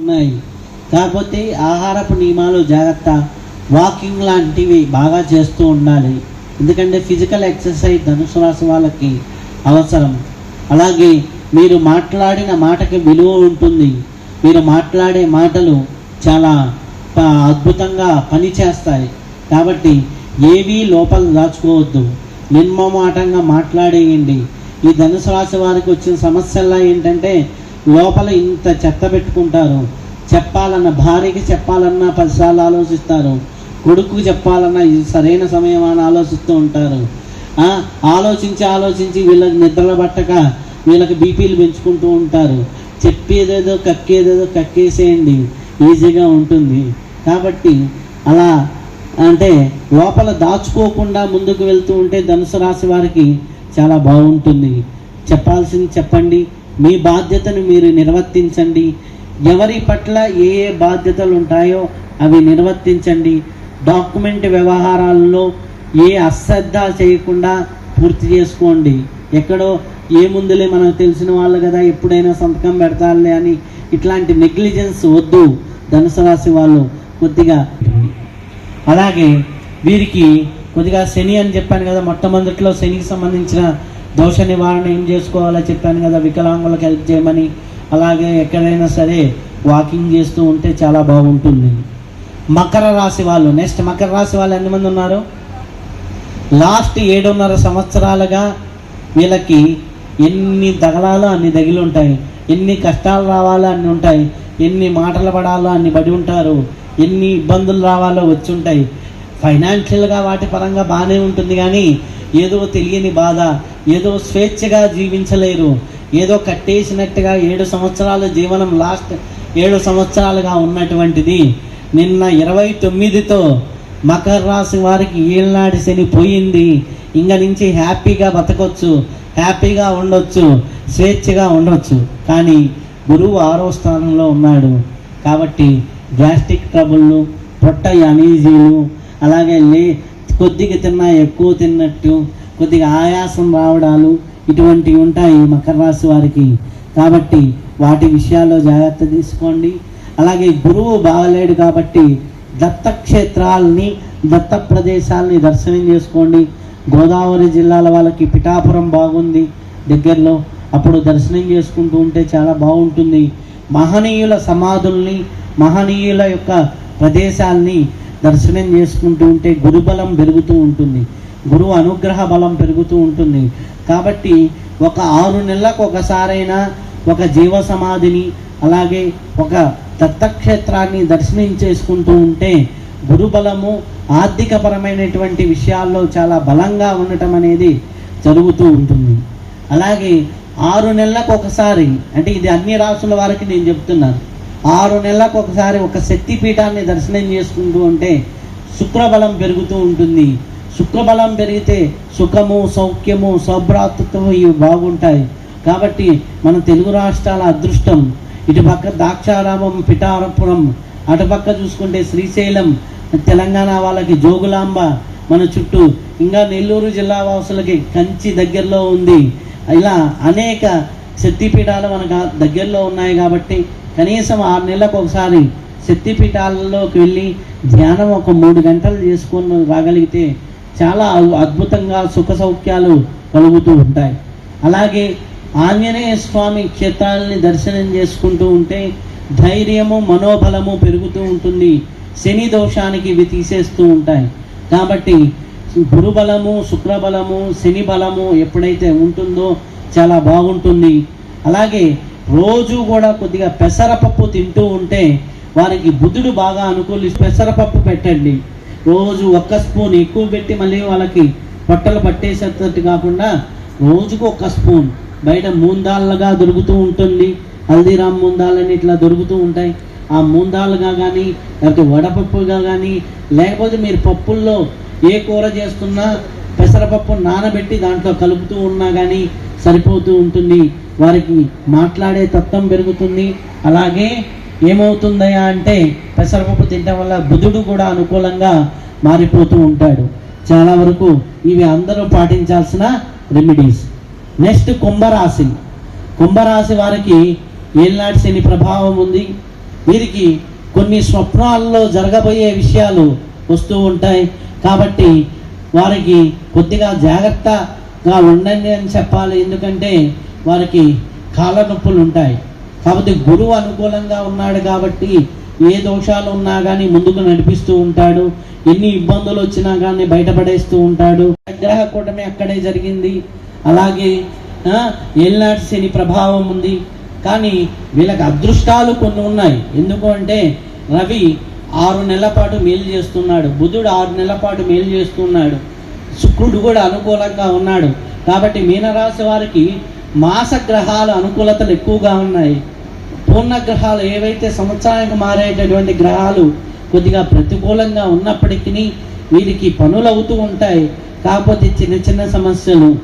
ఉన్నాయి. కాకపోతే ఆహారపు నియమాలు జాగ్రత్త. వాకింగ్ లాంటివి బాగా చేస్తూ ఉండాలి. ఎందుకంటే ఫిజికల్ ఎక్సర్సైజ్ ధనుసు రాశి వాళ్ళకి అవసరం. అలాగే మీరు మాట్లాడిన మాటకి విలువ ఉంటుంది. మీరు మాట్లాడే మాటలు చాలా అద్భుతంగా పనిచేస్తాయి. కాబట్టి ఏవీ లోపల దాచుకోవద్దు. నిర్మమాటంగా మాట్లాడేయండి. ఈ ధనుసు రాశి వారికి వచ్చిన సమస్యల్లో ఏంటంటే లోపల ఇంత చెత్త పెట్టుకుంటారు. చెప్పాలన్న భార్యకి చెప్పాలన్నా పదిసార్లు ఆలోచిస్తారు. కొడుకు చెప్పాలన్నా ఇది సరైన సమయం అని ఆలోచిస్తూ ఉంటారు. ఆలోచించి ఆలోచించి వీళ్ళకి నిద్రలు పట్టక వీళ్ళకి బీపీలు పెంచుకుంటూ ఉంటారు. చెప్పేదేదో కక్కేదేదో కక్కేసేయండి. ఈజీగా ఉంటుంది. కాబట్టి అలా అంటే లోపల దాచుకోకుండా ముందుకు వెళ్తూ ఉంటే ధనుసు రాశి వారికి చాలా బాగుంటుంది. చెప్పాల్సింది చెప్పండి. మీ బాధ్యతను మీరు నిర్వర్తించండి. ఎవరి పట్ల ఏ ఏ బాధ్యతలు ఉంటాయో అవి నిర్వర్తించండి. డాక్యుమెంట్ వ్యవహారాల్లో ఏ అశ్రద్ధ చేయకుండా పూర్తి చేసుకోండి. ఎక్కడో ఏముందులే మనకు తెలిసిన వాళ్ళు కదా ఎప్పుడైనా సంతకం పెడతారులే అని ఇట్లాంటి నెగ్లిజెన్స్ వద్దు ధనుసు రాశి వాళ్ళు కొద్దిగా. అలాగే వీరికి కొద్దిగా శని అని చెప్పాను కదా మొట్టమొదటిలో శనికి సంబంధించిన దోష నివారణ ఏం చేసుకోవాలో చెప్పాను కదా వికలాంగులకు హెల్ప్ చేయమని. అలాగే ఎక్కడైనా సరే వాకింగ్ చేస్తూ ఉంటే చాలా బాగుంటుంది. మకర రాశి వాళ్ళు నెక్స్ట్ మకర రాశి వాళ్ళు ఎంతమంది ఉన్నారు? లాస్ట్ ఏడున్నర సంవత్సరాలుగా వీళ్ళకి ఎన్ని తగలాలో అన్ని తగిలి ఉంటాయి. ఎన్ని కష్టాలు రావాలో అన్ని ఉంటాయి. ఎన్ని మాటలు పడాలో అన్ని పడి ఉంటారు. ఎన్ని ఇబ్బందులు రావాలో వచ్చి ఉంటాయి. ఫైనాన్షియల్గా వాటి పరంగా బాగానే ఉంటుంది కానీ ఏదో తెలియని బాధ ఏదో స్వేచ్ఛగా జీవించలేరు. ఏదో కట్టేసినట్టుగా ఏడు సంవత్సరాల జీవనం లాస్ట్ ఏడు సంవత్సరాలుగా ఉన్నటువంటిది. నిన్న ఇరవై తొమ్మిదితో మకర రాశి వారికి ఏళ్ళనాటి శని పోయింది. ఇంక నుంచి హ్యాపీగా బతకొచ్చు హ్యాపీగా ఉండొచ్చు స్వేచ్ఛగా ఉండొచ్చు. కానీ గురువు ఆరో స్థానంలో ఉన్నాడు. కాబట్టి గ్యాస్ట్రిక్ ట్రబుల్లు పొట్ట అనీజీలు అలాగే లే కొద్దిగా తిన్నా ఎక్కువ తిన్నట్టు కొద్దిగా ఆయాసం రావడాలు ఇటువంటివి ఉంటాయి మకర రాశి వారికి. కాబట్టి వాటి విషయాల్లో జాగ్రత్త తీసుకోండి. అలాగే గురువు బాగలేడు కాబట్టి దత్తక్షేత్రాలని దత్త ప్రదేశాలని దర్శనం చేసుకోండి. గోదావరి జిల్లాల వాళ్ళకి పిఠాపురం బాగుంది దగ్గరలో. అప్పుడు దర్శనం చేసుకుంటూ ఉంటే చాలా బాగుంటుంది. మహనీయుల సమాధుల్ని మహనీయుల యొక్క ప్రదేశాల్ని దర్శనం చేసుకుంటూ ఉంటే గురుబలం పెరుగుతూ ఉంటుంది. గురువు అనుగ్రహ బలం పెరుగుతూ ఉంటుంది. కాబట్టి ఒక ఆరు నెలలకు ఒకసారైనా ఒక జీవ సమాధిని అలాగే ఒక దత్తక్షేత్రాన్ని దర్శనం చేసుకుంటూ ఉంటే గురుబలము ఆర్థికపరమైనటువంటి విషయాల్లో చాలా బలంగా ఉండటం అనేది జరుగుతూ ఉంటుంది. అలాగే ఆరు నెలలకు ఒకసారి అంటే ఇది అన్ని రాసుల వారికి నేను చెప్తున్నాను ఆరు నెలలకు ఒకసారి ఒక శక్తి పీఠాన్ని దర్శనం చేసుకుంటూ ఉంటే శుక్రబలం పెరుగుతూ ఉంటుంది. శుక్రబలం పెరిగితే సుఖము సౌఖ్యము సౌభ్రాతత్వం ఇవి బాగుంటాయి. కాబట్టి మన తెలుగు రాష్ట్రాల అదృష్టం ఇటుపక్క దాక్షారామం ద్రాక్షారామం పిఠారపురం అటుపక్క చూసుకుంటే శ్రీశైలం తెలంగాణ వాళ్ళకి జోగులాంబ మన చుట్టూ ఇంకా నెల్లూరు జిల్లా వాసులకి కంచి దగ్గరలో ఉంది. ఇలా అనేక శక్తిపీఠాలు మనకు దగ్గరలో ఉన్నాయి కాబట్టి కనీసం ఆరు నెలలకు ఒకసారి శక్తిపీఠాలలోకి వెళ్ళి ధ్యానం ఒక మూడు గంటలు చేసుకొని రాగలిగితే చాలా అద్భుతంగా సుఖ సౌఖ్యాలు కలుగుతూ ఉంటాయి. అలాగే ఆంజనేయ స్వామి క్షేత్రాలని దర్శనం చేసుకుంటూ ఉంటే ధైర్యము మనోబలము పెరుగుతూ ఉంటుంది. శని దోషానికి ఇవి తీసేస్తూ ఉంటాయి. కాబట్టి గురుబలము శుక్రబలము శని బలము ఎప్పుడైతే ఉంటుందో చాలా బాగుంటుంది. అలాగే రోజు కూడా కొద్దిగా పెసరపప్పు తింటూ ఉంటే వారికి బుద్ధుడు బాగా అనుకూలి పెసరపప్పు పెట్టండి. రోజు ఒక్క స్పూన్ ఎక్కువ పెట్టి మళ్ళీ వాళ్ళకి పొట్టలు పట్టేసేటట్టు కాకుండా రోజుకు ఒక స్పూన్. బయట మూందాళ్ళగా దొరుకుతూ ఉంటుంది. హల్దీరామ్ మూందాలని ఇట్లా దొరుకుతూ ఉంటాయి. ఆ మూందాలుగా కానీ లేకపోతే వడపప్పుగా కానీ లేకపోతే మీరు పప్పుల్లో ఏ కూర చేస్తున్నా పెసరపప్పు నానబెట్టి దాంట్లో కలుపుతూ ఉన్నా కానీ సరిపోతూ ఉంటుంది. వారికి మాట్లాడే తత్వం పెరుగుతుంది. అలాగే ఏమవుతుందయా అంటే పెసరపప్పు తినడం వల్ల బుధుడు కూడా అనుకూలంగా మారిపోతూ ఉంటాడు. చాలా వరకు ఇవి అందరూ పాటించాల్సిన రెమెడీస్ నెక్స్ట్ కుంభరాశి. కుంభరాశి వారికి ఏళ్ళనాటి శని ప్రభావం ఉంది. వీరికి కొన్ని స్వప్నాల్లో జరగబోయే విషయాలు వస్తూ ఉంటాయి. కాబట్టి వారికి కొద్దిగా జాగ్రత్తగా ఉండండి అని చెప్పాలి. ఎందుకంటే వారికి కాళ్ళ నొప్పులు ఉంటాయి. కాబట్టి గురువు అనుకూలంగా ఉన్నాడు కాబట్టి ఏ దోషాలు ఉన్నా కానీ ముందుకు నడిపిస్తూ ఉంటాడు. ఎన్ని ఇబ్బందులు వచ్చినా కానీ బయటపడేస్తూ ఉంటాడు. గ్రహ కూటమి అక్కడే జరిగింది. అలాగే ఏళ్ళనాటి శని ప్రభావం ఉంది. కానీ వీళ్ళకి అదృష్టాలు కొన్ని ఉన్నాయి. ఎందుకు అంటే రవి ఆరు నెలల పాటు మేలు చేస్తున్నాడు. బుధుడు ఆరు నెలల పాటు మేలు చేస్తున్నాడు. శుక్రుడు కూడా అనుకూలంగా ఉన్నాడు. కాబట్టి మీనరాశి వారికి మాస గ్రహాల అనుకూలతలు ఎక్కువగా ఉన్నాయి. పూర్ణ గ్రహాలు ఏవైతే సంవత్సరానికి మారేటటువంటి గ్రహాలు కొద్దిగా ప్రతికూలంగా ఉన్నప్పటికీ వీరికి పనులు అవుతూ ఉంటాయి. కాకపోతే చిన్న చిన్న సమస్యలు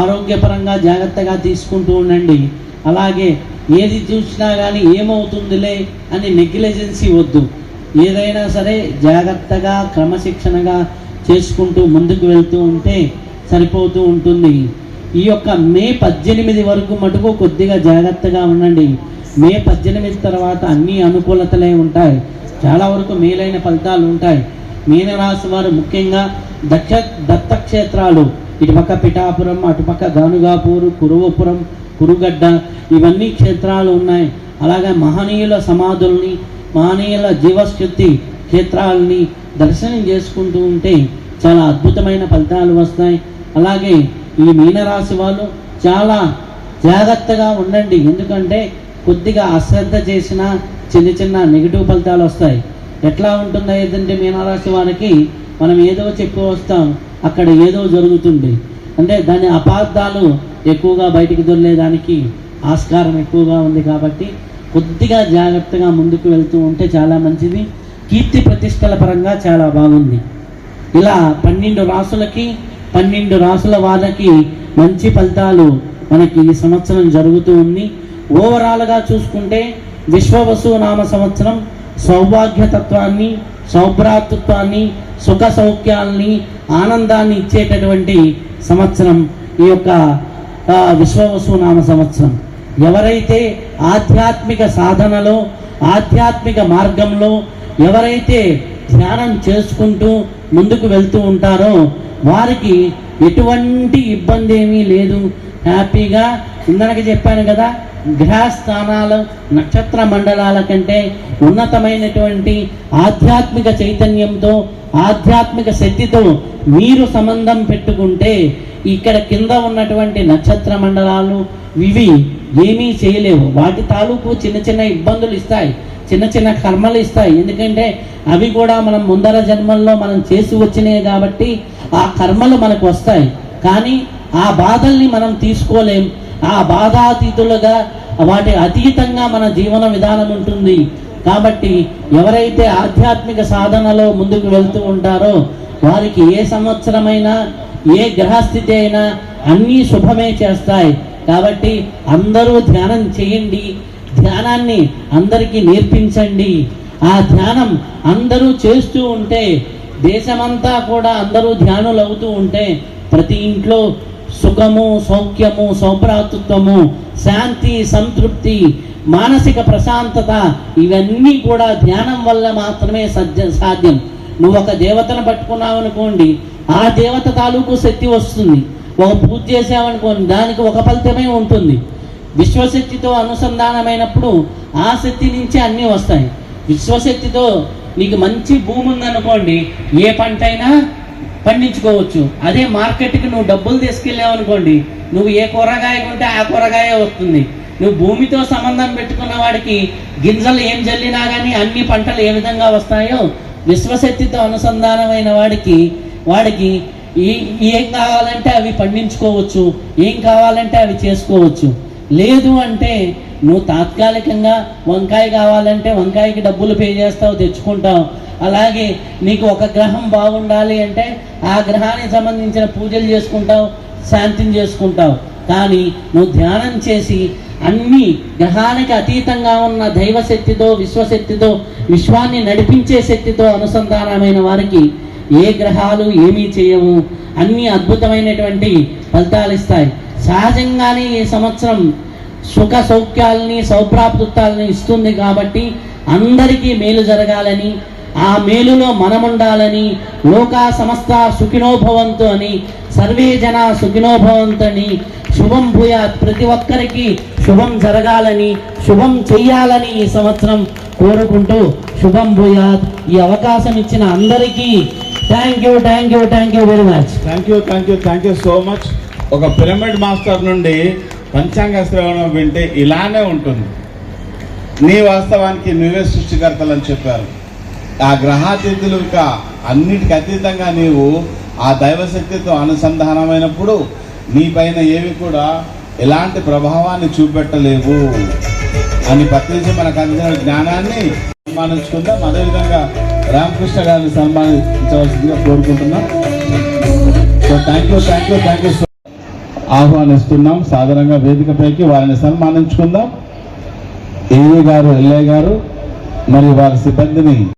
ఆరోగ్యపరంగా జాగ్రత్తగా తీసుకుంటూ ఉండండి. అలాగే ఏది చూసినా కానీ ఏమవుతుందిలే అని నెగ్లిజెన్సీ వద్దు. ఏదైనా సరే జాగ్రత్తగా క్రమశిక్షణగా చేసుకుంటూ ముందుకు వెళ్తూ ఉంటే సరిపోతూ ఉంటుంది. ఈ యొక్క మే పద్దెనిమిది వరకు మటుకు కొద్దిగా జాగ్రత్తగా ఉండండి. మే పద్దెనిమిది తర్వాత అన్ని అనుకూలతలే ఉంటాయి. చాలా వరకు మేలైన ఫలితాలు ఉంటాయి. మీనరాశి వారు ముఖ్యంగా దక్ష దత్తక్షేత్రాలు ఇటుపక్క పిఠాపురం అటుపక్క గానుగాపూరు కురువపురం కురుగడ్డ ఇవన్నీ క్షేత్రాలు ఉన్నాయి. అలాగే మహనీయుల సమాధుల్ని మహనీయుల జీవశక్తి క్షేత్రాలని దర్శనం చేసుకుంటూ ఉంటే చాలా అద్భుతమైన ఫలితాలు వస్తాయి. అలాగే ఈ మీనరాశి వాళ్ళు చాలా జాగ్రత్తగా ఉండండి. ఎందుకంటే కొద్దిగా అశ్రద్ధ చేసిన చిన్న చిన్న నెగిటివ్ ఫలితాలు వస్తాయి. ఎట్లా ఉంటుందో ఏదంటే మీనరాశి వారికి మనం ఏదో చెప్పు వస్తాం. అక్కడ ఏదో జరుగుతుంది. అంటే దాని అపార్థాలు ఎక్కువగా బయటికి దొరలేదానికి ఆస్కారం ఎక్కువగా ఉంది కాబట్టి కొద్దిగా జాగ్రత్తగా ముందుకు వెళ్తూ ఉంటే చాలా మంచిది. కీర్తి ప్రతిష్టల పరంగా చాలా బాగుంది. ఇలా పన్నెండు రాసులకి పన్నెండు రాసుల వాళ్ళకి మంచి ఫలితాలు మనకి ఈ సంవత్సరం జరుగుతూ ఉంది. ఓవరాల్గా చూసుకుంటే విశ్వవసు నామ సంవత్సరం సౌభాగ్యతత్వాన్ని సౌభ్రాతృత్వాన్ని సుఖ సౌఖ్యాల్ని ఆనందాన్ని ఇచ్చేటటువంటి సంవత్సరం ఈ యొక్క విశ్వవసు నామ సంవత్సరం. ఎవరైతే ఆధ్యాత్మిక సాధనలో ఆధ్యాత్మిక మార్గంలో ఎవరైతే ధ్యానం చేసుకుంటూ ముందుకు వెళ్తూ ఉంటారో వారికి ఎటువంటి ఇబ్బంది ఏమీ లేదు. హ్యాపీగా ఇందాక చెప్పాను కదా గ్రహస్థానాలు నక్షత్ర మండలాల కంటే ఉన్నతమైనటువంటి ఆధ్యాత్మిక చైతన్యంతో ఆధ్యాత్మిక శక్తితో మీరు సంబంధం పెట్టుకుంటే ఇక్కడ కింద ఉన్నటువంటి నక్షత్ర మండలాలు ఇవి ఏమీ చేయలేవు. వాటి తాలూకు చిన్న చిన్న ఇబ్బందులు ఇస్తాయి. చిన్న చిన్న కర్మలు ఇస్తాయి. ఎందుకంటే అవి కూడా మనం ముందర జన్మల్లో మనం చేసి వచ్చినాయి కాబట్టి ఆ కర్మలు మనకు వస్తాయి. కానీ ఆ బాధల్ని మనం తీసుకోలేం. ఆ బాధాతీతులుగా వాటి అతీతంగా మన జీవన విధానం ఉంటుంది. కాబట్టి ఎవరైతే ఆధ్యాత్మిక సాధనలో ముందుకు వెళ్తూ ఉంటారో వారికి ఏ సంవత్సరమైనా ఏ గ్రహస్థితి అయినా అన్నీ శుభమే చేస్తాయి. కాబట్టి అందరూ ధ్యానం చేయండి. ధ్యానాన్ని అందరికీ నేర్పించండి. ఆ ధ్యానం అందరూ చేస్తూ ఉంటే దేశమంతా కూడా అందరూ ధ్యానులు అవుతూ ఉంటే ప్రతి ఇంట్లో సుఖము సౌఖ్యము సౌభ్రాతృత్వము శాంతి సంతృప్తి మానసిక ప్రశాంతత ఇవన్నీ కూడా ధ్యానం వల్ల మాత్రమే సత్య సాధ్యం. నువ్వు ఒక దేవతను పట్టుకున్నావు అనుకోండి ఆ దేవత తాలూకు శక్తి వస్తుంది. ఒక పూజ చేసావనుకోండి దానికి ఒక ఫలితమే ఉంటుంది. విశ్వశక్తితో అనుసంధానమైనప్పుడు ఆ శక్తి నుంచి అన్నీ వస్తాయి. విశ్వశక్తితో నీకు మంచి భూమి ఉందనుకోండి ఏ పంట అయినా పండించుకోవచ్చు. అదే మార్కెట్కి నువ్వు డబ్బులు తీసుకెళ్ళావు అనుకోండి నువ్వు ఏ కూరగాయ ఉంటే ఆ కూరగాయ వస్తుంది. నువ్వు భూమితో సంబంధం పెట్టుకున్న వాడికి గింజలు ఏం జల్లినా కానీ అన్ని పంటలు ఏ విధంగా వస్తాయో విశ్వశక్తితో అనుసంధానమైన వాడికి వాడికి ఏం కావాలంటే అవి పండించుకోవచ్చు ఏం కావాలంటే అవి చేసుకోవచ్చు. లేదు అంటే నువ్వు తాత్కాలికంగా వంకాయ కావాలంటే వంకాయకి డబ్బులు పే చేస్తావు తెచ్చుకుంటావు. అలాగే నీకు ఒక గ్రహం బాగుండాలి అంటే ఆ గ్రహానికి సంబంధించిన పూజలు చేసుకుంటావు శాంతిని చేసుకుంటావు. కానీ నువ్వు ధ్యానం చేసి అన్ని గ్రహానికి అతీతంగా ఉన్న దైవశక్తితో విశ్వశక్తితో విశ్వాన్ని నడిపించే శక్తితో అనుసంధానమైన వారికి ఏ గ్రహాలు ఏమీ చేయవు. అన్ని అద్భుతమైనటువంటి ఫలితాలు ఇస్తాయి. సహజంగానే ఈ సంవత్సరం సుఖ సౌఖ్యాలని సౌప్రాప్తాలని ఇస్తుంది కాబట్టి అందరికీ మేలు జరగాలని ఆ మేలులో మనముండాలని లోకా సమస్త సుఖినోభవంతు అని సర్వే జన సుఖినోభవంతు అని శుభం భూయ ప్రతి ఒక్కరికి శుభం జరగాలని శుభం చెయ్యాలని ఈ సంవత్సరం కోరుకుంటూ శుభం భూయాత్ ఈ అవకాశం ఇచ్చిన అందరికీ thank you thank you thank you very much. Thank you thank you thank you so much. ఒక పిరమిడ్ మాస్టర్ నుండి పంచాంగ శ్రవణం వింటే ఇలానే ఉంటుంది. నీ వాస్తవానికి నువ్వే సృష్టికర్తలు అని చెప్పారు. ఆ గ్రహాతిథులు ఇంకా అన్నిటికి అతీతంగా నీవు ఆ దైవశక్తితో అనుసంధానమైనప్పుడు నీ పైన ఏవి కూడా ఎలాంటి ప్రభావాన్ని చూపెట్టలేవు అని పత్రించి మనకు అందిన జ్ఞానాన్ని సన్మానించుకుందాం. అదేవిధంగా రామకృష్ణ గారిని సన్మానించవలసిందిగా కోరుకుంటున్నాం. So thank you thank you thank you so ఆహ్వానిస్తున్నాం. సాధారణంగా వేదికపైకి వారిని సన్మానించుకుందాం. ఏఏ గారు ఎల్ఏ గారు మరియు వారి సిబ్బందిని